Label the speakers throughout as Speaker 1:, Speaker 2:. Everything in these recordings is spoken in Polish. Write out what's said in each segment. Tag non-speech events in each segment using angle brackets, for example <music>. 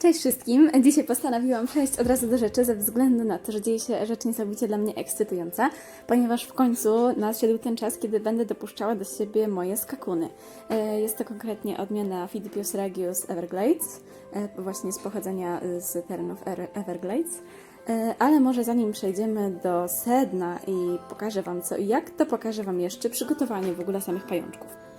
Speaker 1: Cześć wszystkim! Dzisiaj postanowiłam przejść od razu do rzeczy ze względu na to, że dzieje się rzecz niesamowicie dla mnie ekscytująca, ponieważ w końcu nadszedł ten czas, kiedy będę dopuszczała do siebie moje skakuny. E, Jest to konkretnie odmiana Phidipius regius Everglades, e, właśnie z pochodzenia z terenów Er- Everglades. E, Ale może zanim przejdziemy do sedna i pokażę Wam co i jak, to pokażę Wam jeszcze przygotowanie w ogóle samych pajączków.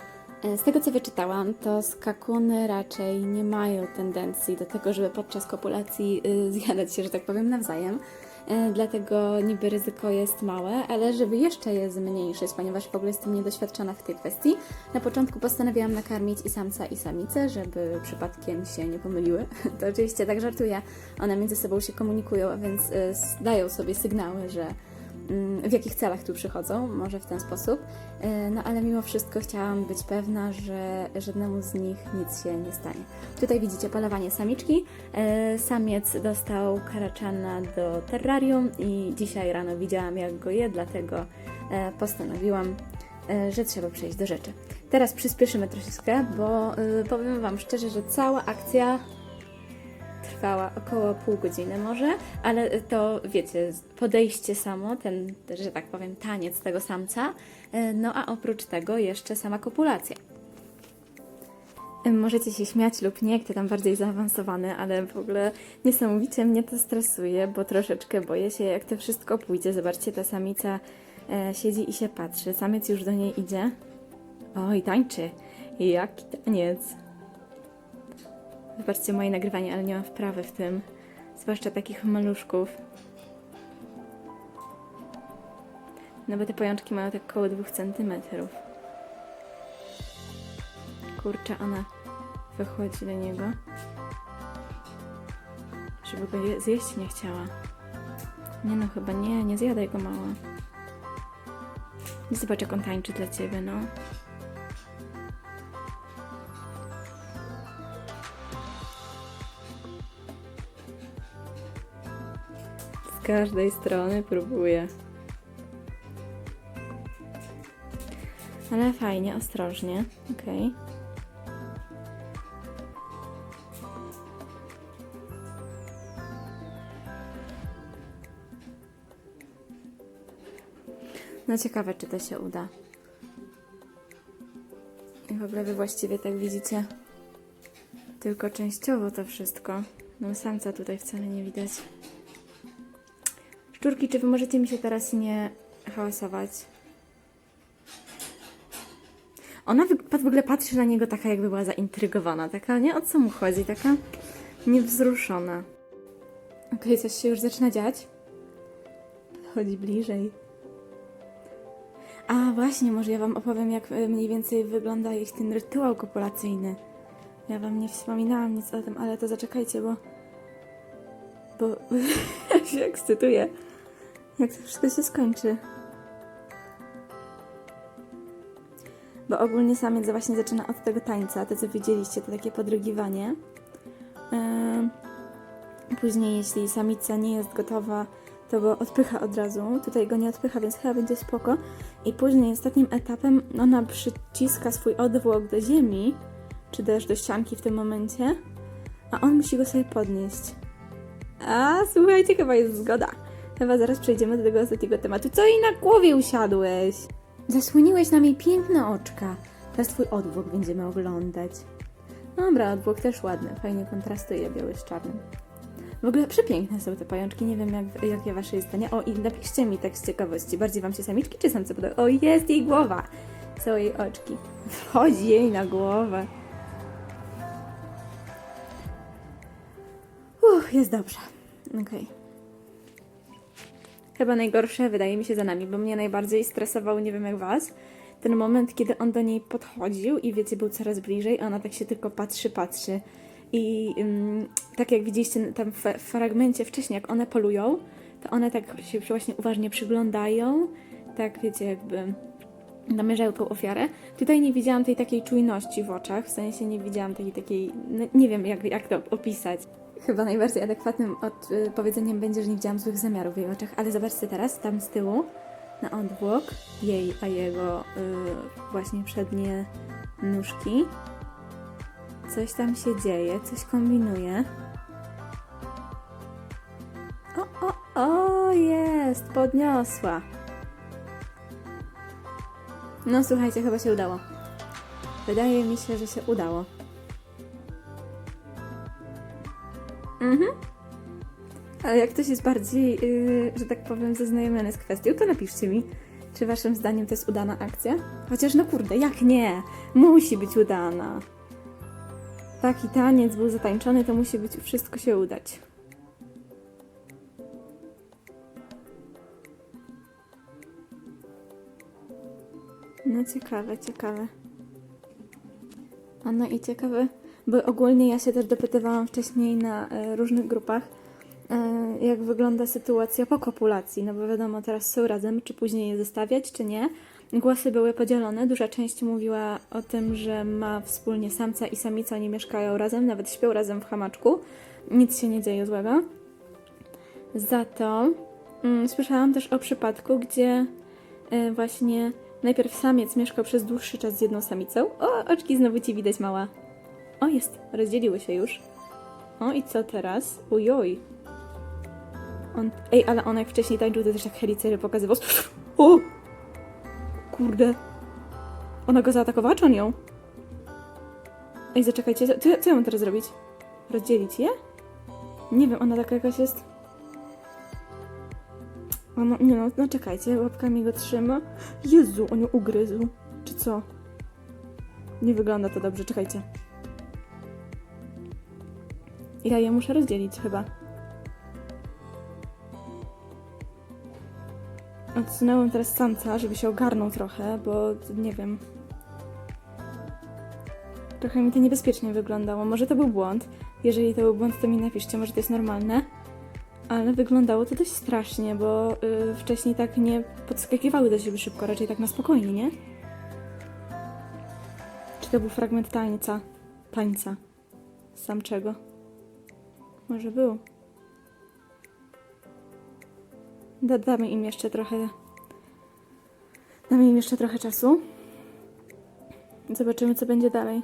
Speaker 1: E, Z tego co wyczytałam, to skakuny raczej nie mają tendencji do tego, żeby podczas kopulacji y, <laughs> zjadać się, że tak powiem, nawzajem. E, Dlatego niby ryzyko jest małe, ale żeby jeszcze je zmniejszyć, ponieważ w ogóle jestem niedoświadczona w tej kwestii, na początku postanowiłam nakarmić i samca i samicę, żeby przypadkiem się nie pomyliły. <laughs> To oczywiście tak żartuję, one między sobą się komunikują, a więc y, dają sobie sygnały, że w jakich celach tu przychodzą, może w ten sposób. E, No ale mimo wszystko chciałam być pewna, że żadnemu z nich nic się nie stanie. Tutaj widzicie polowanie samiczki. E, Samiec dostał karaczana do terrarium i dzisiaj rano widziałam jak go je, dlatego e, postanowiłam, że trzeba przejść do rzeczy. Teraz przyspieszymy troszeczkę, bo powiem Wam szczerze, że cała akcja trwała około pół godziny może, ale to wiecie, podejście samo, ten, że tak powiem, taniec tego samca, e, no a oprócz tego jeszcze sama kopulacja. Możecie się śmiać lub nie, kto tam bardziej zaawansowany, ale w ogóle niesamowicie mnie to stresuje, bo troszeczkę boję się, jak to wszystko pójdzie. Zobaczcie, ta samica e, siedzi i się patrzy, samiec już do niej idzie. Oj, tańczy. Jaki taniec. Wybaczcie moje nagrywanie, ale nie mam wprawy w tym. Zwłaszcza takich maluszków. No bo te pajączki mają tak około 2 cm. Kurczę, ona wychodzi do niego. Żeby go je- zjeść nie chciała. Nie no, chyba nie, nie zjadaj go mała. Zobacz jak on tańczy dla ciebie, no. Z każdej strony próbuję. Ale fajnie, ostrożnie. Okej. No ciekawe, czy to się uda. I w ogóle wy właściwie tak widzicie tylko częściowo to wszystko. No samca tutaj wcale nie widać. Szczurki, czy wy możecie mi się teraz nie hałasować? Ona w ogóle patrzy na niego taka, jakby była zaintrygowana. Taka, nie? O co mu chodzi? Taka niewzruszona. Okej, coś się już zaczyna dziać. Chodzi bliżej. A właśnie, może ja Wam opowiem, jak e, mniej więcej wygląda ich ten rytuał kopulacyjny. Ja Wam nie wspominałam nic o tym, ale to zaczekajcie, bo. Bo <laughs> się ekscytuję. Jak to wszystko się skończy. Bo ogólnie samiec właśnie zaczyna od tego tańca, to co widzieliście, to takie podrygiwanie. Później, jeśli samica nie jest gotowa, to go odpycha od razu. Tutaj go nie odpycha, więc chyba będzie spoko. I później, ostatnim etapem, ona przyciska swój odwłok do ziemi, czy też do ścianki w tym momencie, a on musi go sobie podnieść. A, słuchajcie, chyba jest zgoda. Chyba zaraz przejdziemy do tego ostatniego tematu. Co jej na głowie usiadłeś? Zasłoniłeś nam jej piękne oczka. Teraz twój odwłok będziemy oglądać. Dobra, odwłok też ładny. Fajnie kontrastuje biały z czarnym. W ogóle przepiękne są te pajączki. Nie wiem, jak, jakie wasze jest zdanie. O, i napiszcie mi tak z ciekawości. Bardziej wam się samiczki czy samce podobają? O, jest jej głowa! Są jej oczki. Wchodzi jej na głowę. Uch, jest dobrze. Okej. Chyba najgorsze wydaje mi się za nami, bo mnie najbardziej stresował, nie wiem jak was, ten moment, kiedy on do niej podchodził i wiecie, był coraz bliżej, ona tak się tylko patrzy, patrzy. I ym, tak jak widzieliście tam w, w fragmencie wcześniej, jak one polują, to one tak się właśnie uważnie przyglądają, tak wiecie, jakby namierzają tą ofiarę. Tutaj nie widziałam tej takiej czujności w oczach, w sensie nie widziałam takiej takiej, nie wiem jak, jak to opisać. Chyba najbardziej adekwatnym odpowiedzeniem będzie, że nie widziałam złych zamiarów w jej oczach, ale zobaczcie teraz, tam z tyłu, na odwłok jej, a jego y, właśnie przednie nóżki. Coś tam się dzieje, coś kombinuje. O, o, jest, podniosła. No słuchajcie, chyba się udało. Wydaje mi się, że się udało. Mhm. Ale jak ktoś jest bardziej, yy, że tak powiem, zaznajomiony z kwestią, to napiszcie mi, czy waszym zdaniem to jest udana akcja? Chociaż no kurde, jak nie? Musi być udana. Taki taniec był zatańczony, to musi być wszystko się udać. No ciekawe, ciekawe. A no i ciekawe, bo ogólnie ja się też dopytywałam wcześniej na e, różnych grupach, e, jak wygląda sytuacja po kopulacji, no bo wiadomo, teraz są razem, czy później je zostawiać, czy nie. Głosy były podzielone, duża część mówiła o tym, że ma wspólnie samca i samica, oni mieszkają razem, nawet śpią razem w hamaczku, nic się nie dzieje złego. Za to mm, słyszałam też o przypadku, gdzie e, właśnie najpierw samiec mieszkał przez dłuższy czas z jedną samicą. O, oczki znowu ci widać mała. O, jest, rozdzieliły się już. O, i co teraz? Ujoj. On, ej, ale on jak wcześniej tańczył, to też tak helicery pokazywał. O! Kurde. Ona go zaatakowała, czy on ją? Ej, zaczekajcie, co, co ja mam teraz zrobić? Rozdzielić je? Nie wiem, ona taka jakaś jest... No, nie no, no czekajcie, łapkami go trzyma. Jezu, on ją ugryzł. Czy co? Nie wygląda to dobrze, czekajcie. Ja je muszę rozdzielić chyba. Odsunęłam teraz samca, żeby się ogarnął trochę, bo nie wiem. Trochę mi to niebezpiecznie wyglądało. Może to był błąd. Jeżeli to był błąd, to mi napiszcie, może to jest normalne. Ale wyglądało to dość strasznie, bo y, wcześniej tak nie podskakiwały do siebie szybko, raczej tak na spokojnie, nie? Czy to był fragment tańca? Tańca. Sam czego? Może był. Da, damy im jeszcze trochę. Damy im jeszcze trochę czasu. Zobaczymy, co będzie dalej.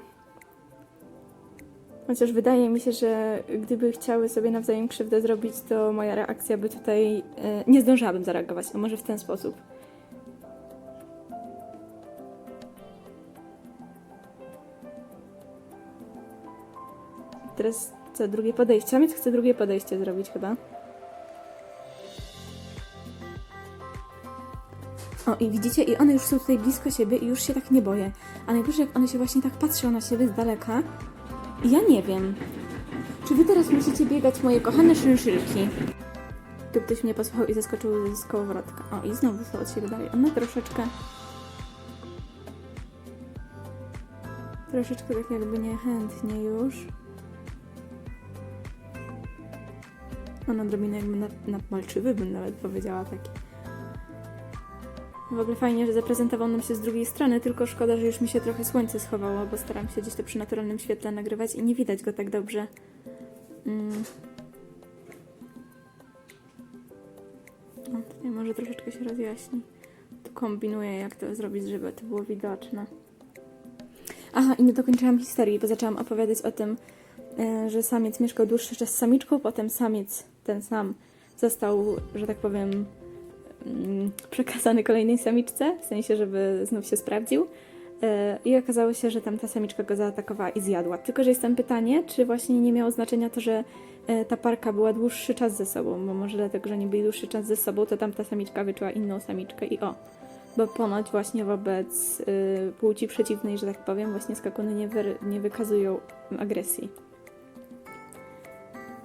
Speaker 1: Chociaż wydaje mi się, że gdyby chciały sobie nawzajem krzywdę zrobić, to moja reakcja by tutaj. E, nie zdążyłabym zareagować, a może w ten sposób. Teraz co, drugie podejście? Samiec chce drugie podejście zrobić chyba. O, i widzicie, i one już są tutaj blisko siebie i już się tak nie boję. A najgorzej, jak one się właśnie tak patrzą na siebie z daleka. Ja nie wiem. Czy wy teraz musicie biegać, moje kochane szynszylki? Tu ktoś mnie posłuchał i zaskoczył z kołowrotka. O, i znowu są od siebie dalej. One troszeczkę... Troszeczkę tak jakby niechętnie już. On odrobinę jakby na, na malczywy bym nawet powiedziała taki. W ogóle fajnie, że zaprezentował nam się z drugiej strony, tylko szkoda, że już mi się trochę słońce schowało, bo staram się gdzieś to przy naturalnym świetle nagrywać i nie widać go tak dobrze. Mm. O, tutaj może troszeczkę się rozjaśni. Tu kombinuję, jak to zrobić, żeby to było widoczne. Aha, i nie dokończyłam historii, bo zaczęłam opowiadać o tym, że samiec mieszkał dłuższy czas z samiczką, potem samiec, ten sam, został, że tak powiem, mm, przekazany kolejnej samiczce, w sensie, żeby znów się sprawdził. E, I okazało się, że tam ta samiczka go zaatakowała i zjadła. Tylko, że jest tam pytanie, czy właśnie nie miało znaczenia to, że e, ta parka była dłuższy czas ze sobą, bo może dlatego, że nie byli dłuższy czas ze sobą, to tam ta samiczka wyczuła inną samiczkę i o. Bo ponoć właśnie wobec płci przeciwnej, że tak powiem, właśnie skakuny nie, wy, nie wykazują agresji.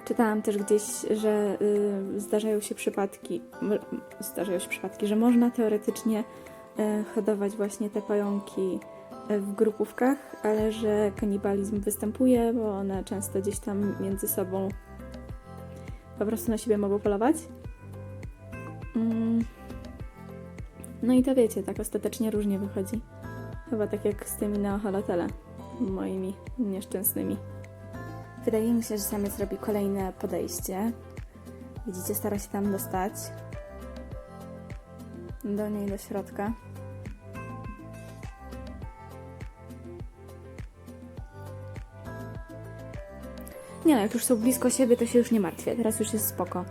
Speaker 1: Czytałam też gdzieś, że y, zdarzają się przypadki, zdarzają się przypadki, że można teoretycznie y, hodować właśnie te pająki y, w grupówkach, ale że kanibalizm występuje, bo one często gdzieś tam między sobą po prostu na siebie mogą polować. Mm. No i to wiecie, tak ostatecznie różnie wychodzi. Chyba tak jak z tymi neoholotele moimi nieszczęsnymi. Wydaje mi się, że samiec robi kolejne podejście. Widzicie, stara się tam dostać. Do niej, do środka. Nie no, jak już są blisko siebie, to się już nie martwię. Teraz już jest spoko.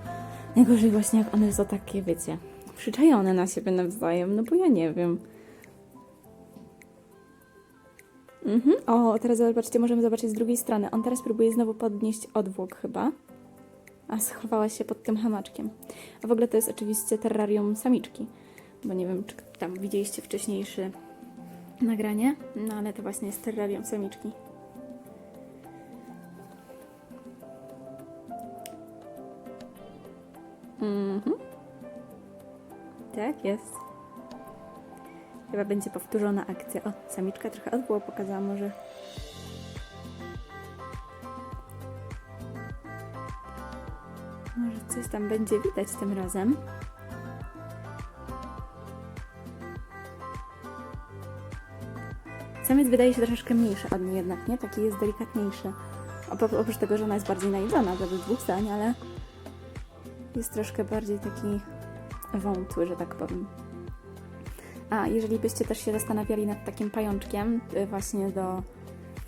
Speaker 1: Najgorzej właśnie jak one są takie, wiecie, przyczajone na siebie nawzajem, no bo ja nie wiem. Mhm. O, teraz zobaczcie, możemy zobaczyć z drugiej strony. On teraz próbuje znowu podnieść odwłok chyba. A schowała się pod tym hamaczkiem. A w ogóle to jest oczywiście terrarium samiczki. Bo nie wiem, czy tam widzieliście wcześniejsze nagranie. No ale to właśnie jest terrarium samiczki. Mhm. Tak jest. Chyba będzie powtórzona akcja. O, samiczka trochę odwło pokazała może. Może coś tam będzie widać tym razem. Samiec wydaje się troszeczkę mniejszy od niej jednak, nie? Taki jest delikatniejszy. Oprócz tego, że ona jest bardziej najedzona, bez dwóch zdań, ale jest troszkę bardziej taki wątły, że tak powiem. A jeżeli byście też się zastanawiali nad takim pajączkiem, y, właśnie do,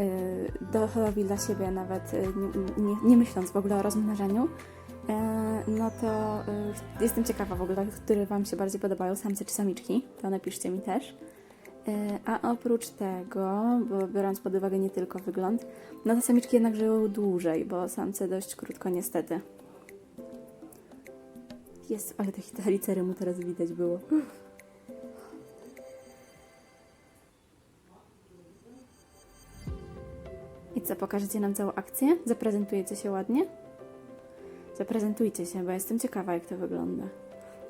Speaker 1: y, do hodowli dla siebie, nawet y, nie, nie, myśląc w ogóle o rozmnażaniu, no to jestem ciekawa w ogóle, które Wam się bardziej podobają, samce czy samiczki, to napiszcie mi też. A oprócz tego, bo biorąc pod uwagę nie tylko wygląd, no to samiczki jednak żyją dłużej, bo samce dość krótko niestety. Jest, ale te helicery <laughs> mu teraz widać było. Co, pokażecie nam całą akcję? Zaprezentujecie się ładnie? Zaprezentujcie się, bo jestem ciekawa, jak to wygląda.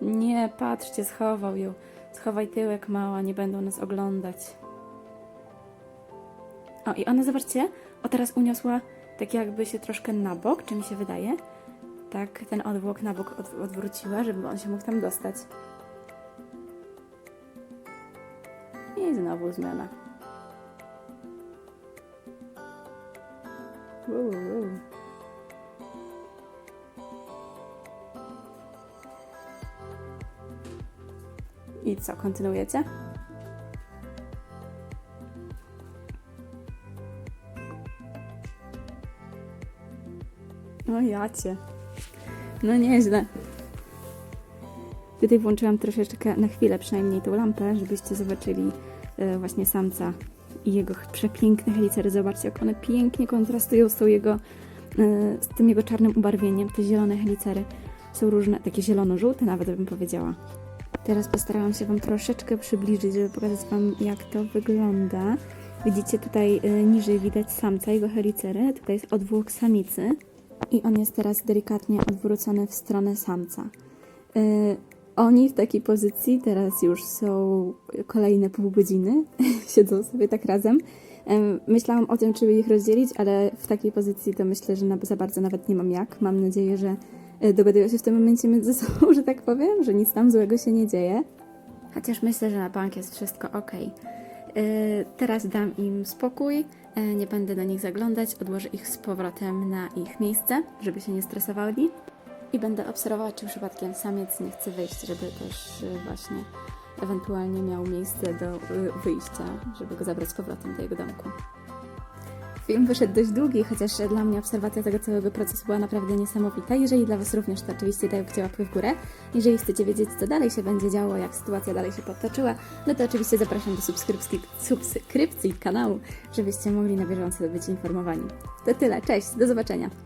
Speaker 1: Nie, patrzcie, schował ją. Schowaj tyłek, mała, nie będą nas oglądać. O, i ona, zobaczcie, o teraz uniosła tak jakby się troszkę na bok, czy mi się wydaje? Tak, ten odwłok na bok od, odwróciła, żeby on się mógł tam dostać. I znowu zmiana. I co, kontynuujecie? No jacie. No nieźle. Tutaj włączyłam troszeczkę, na chwilę przynajmniej tą lampę, żebyście zobaczyli e, właśnie samca i jego ch- przepiękne helicery. Zobaczcie, jak one pięknie kontrastują z, tą jego, e, z tym jego czarnym ubarwieniem. Te zielone helicery są różne, takie zielono-żółte nawet bym powiedziała. Teraz postarałam się Wam troszeczkę przybliżyć, żeby pokazać Wam, jak to wygląda. Widzicie tutaj y, niżej widać samca, jego helicery. Tutaj jest odwłok samicy i on jest teraz delikatnie odwrócony w stronę samca. Oni w takiej pozycji teraz już są kolejne pół godziny, <laughs> siedzą sobie tak razem. Em, Myślałam o tym, czy ich rozdzielić, ale w takiej pozycji to myślę, że za bardzo nawet nie mam jak. Mam nadzieję, że e, dogadują się w tym momencie między <laughs> sobą, że tak powiem, że nic tam złego się nie dzieje. Chociaż myślę, że na bank jest wszystko ok. Teraz dam im spokój, e, nie będę na nich zaglądać, odłożę ich z powrotem na ich miejsce, żeby się nie stresowali. I będę obserwowała, czy przypadkiem samiec nie chce wyjść, żeby też y, właśnie ewentualnie miał miejsce do y, wyjścia, żeby go zabrać z powrotem do jego domku. Film wyszedł dość długi, chociaż dla mnie obserwacja tego całego procesu była naprawdę niesamowita. Jeżeli dla Was również, to oczywiście dajcie łapkę w górę. Jeżeli chcecie wiedzieć, co dalej się będzie działo, jak sytuacja dalej się potoczyła, no to oczywiście zapraszam do subskrypcji, subskrypcji kanału, żebyście mogli na bieżąco być informowani. To tyle, cześć, do zobaczenia!